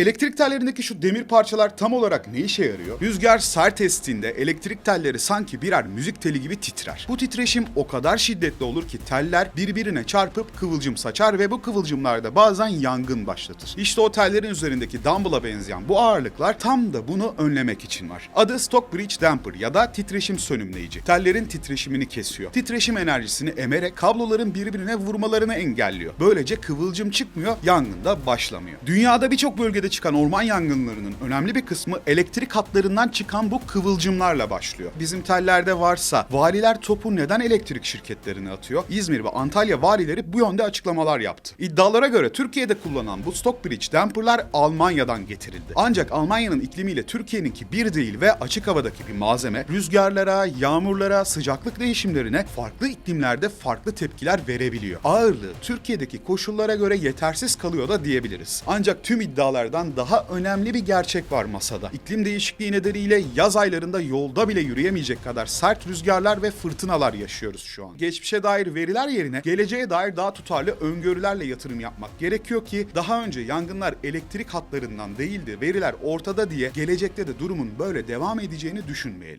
elektrik tellerindeki şu demir parçalar tam olarak ne işe yarıyor? Rüzgar sert estiğinde elektrik telleri sanki birer müzik teli gibi titrer. Bu titreşim o kadar şiddetli olur ki teller birbirine çarpıp kıvılcım saçar ve bu kıvılcımlar da bazen yangın başlatır. İşte o tellerin üzerindeki dumbbell'a benzeyen bu ağırlıklar tam da bunu önlemek için var. Adı Stockbridge Damper ya da titreşim sönümleyici. Tellerin titreşimini kesiyor. Titreşim enerjisini emerek kabloların birbirine vurmalarını engelliyor. Böylece kıvılcım çıkmıyor, yangın da başlamıyor. Dünyada birçok bölgede çıkan orman yangınlarının önemli bir kısmı elektrik hatlarından çıkan bu kıvılcımlarla başlıyor. Bizim tellerde varsa valiler topu neden elektrik şirketlerine atıyor? İzmir ve Antalya valileri bu yönde açıklamalar yaptı. İddialara göre Türkiye'de kullanılan bu Stockbridge damperlar Almanya'dan getirildi. Ancak Almanya'nın iklimiyle Türkiye'ninki bir değil ve açık havadaki bir malzeme rüzgarlara, yağmurlara, sıcaklık değişimlerine farklı iklimlerde farklı tepkiler verebiliyor. Ağırlığı Türkiye'deki koşullara göre yetersiz kalıyor da diyebiliriz. Ancak tüm iddialardan daha önemli bir gerçek var masada. İklim değişikliği nedeniyle yaz aylarında yolda bile yürüyemeyecek kadar sert rüzgarlar ve fırtınalar yaşıyoruz şu an. Geçmişe dair veriler yerine geleceğe dair daha tutarlı öngörülerle yatırım yapmak gerekiyor ki daha önce yangınlar elektrik hatlarından değildi, veriler ortada diye gelecekte de durumun böyle devam edeceğini düşünmeyelim.